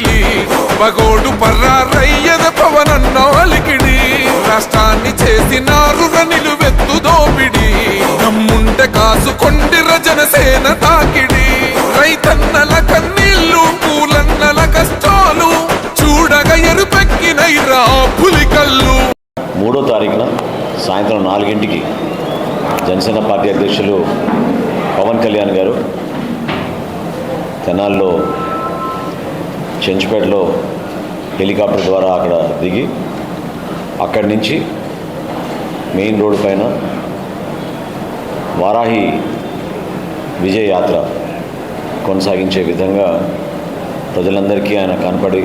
దేవగోడు పర్రారయ్యద పవనన్న అలికిడి రాష్ట్రాన్ని చేసినారు నిలువెత్తు దోపిడి దమ్ముంటే కాసుకొండి రజనసేన తాకిడి రైతన్నల కన్నీళ్ళు పూలన్నల కష్టాలు చూడగ ఎరుపెక్కినైరా పులికల్లు. మూడో తారీఖున సాయంత్రం నాలుగింటికి జనసేన పార్టీ అధ్యక్షులు పవన్ కళ్యాణ్ గారు తెనాల్లో చెంచుపేటలో హెలికాప్టర్ ద్వారా అక్కడ దిగి అక్కడి నుంచి మెయిన్ రోడ్డు పైన వారాహి విజయ యాత్ర కొనసాగించే విధంగా ప్రజలందరికీ ఆయన కనపడి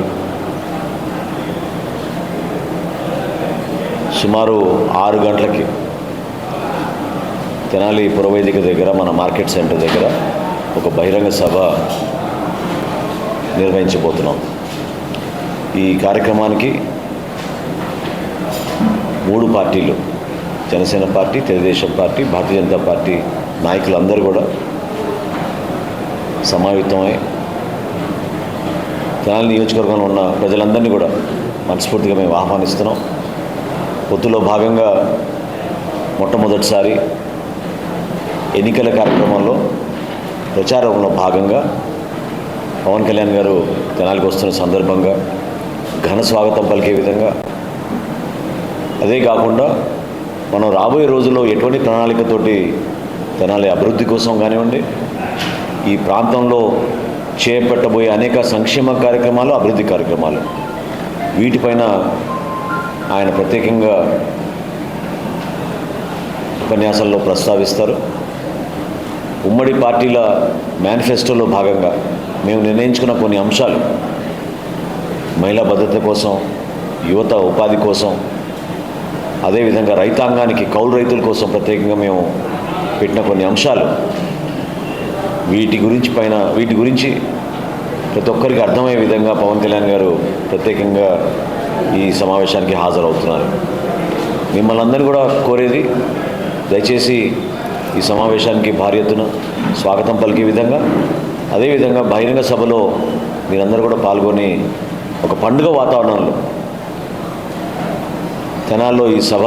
సుమారు ఆరు గంటలకి తెనాలి పురవేదిక దగ్గర మన మార్కెట్ సెంటర్ దగ్గర ఒక బహిరంగ సభ నిర్వహించబోతున్నాం. ఈ కార్యక్రమానికి మూడు పార్టీలు Janasena party Telugu Desam party Bharatiya Janata party నాయకులందరూ కూడా సమావేతమై తెనాలి నియోజకవర్గంలో ఉన్న ప్రజలందరినీ కూడా మనస్ఫూర్తిగా మేము ఆహ్వానిస్తున్నాం. పొత్తులో భాగంగా మొట్టమొదటిసారి ఎన్నికల కార్యక్రమంలో ప్రచారంలో భాగంగా పవన్ కళ్యాణ్ గారు తెనాలికి వస్తున్న సందర్భంగా ఘన స్వాగతం పలికే విధంగా. అదే కాకుండా మనం రాబోయే రోజుల్లో ఎటువంటి ప్రణాళికతోటి తెనాలి అభివృద్ధి కోసం కానివ్వండి ఈ ప్రాంతంలో చేపట్టబోయే అనేక సంక్షేమ కార్యక్రమాలు అభివృద్ధి కార్యక్రమాలు. వీటిపైన ఆయన ప్రత్యేకంగా ఉపన్యాసాల్లో ప్రస్తావిస్తారు. ఉమ్మడి పార్టీల మేనిఫెస్టోలో భాగంగా మేము నిర్ణయించుకున్న కొన్ని అంశాలు. మహిళా భద్రత కోసం యువత ఉపాధి కోసం అదేవిధంగా రైతాంగానికి కౌలు రైతుల కోసం ప్రత్యేకంగా మేము పెట్టిన కొన్ని అంశాలు. వీటి గురించి పైన వీటి గురించి ప్రతి ఒక్కరికి అర్థమయ్యే విధంగా పవన్ కళ్యాణ్ గారు ప్రత్యేకంగా ఈ సమావేశానికి హాజరవుతున్నారు. మిమ్మల్ని అందరినీ కూడా కోరేది దయచేసి ఈ సమావేశానికి భారీ ఎత్తున స్వాగతం పలికే విధంగా అదేవిధంగా బహిరంగ సభలో మీరందరూ కూడా పాల్గొని ఒక పండుగ వాతావరణంలో తెనాల్లో ఈ సభ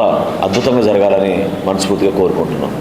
అద్భుతంగా జరగాలని మనస్ఫూర్తిగా కోరుకుంటున్నాం.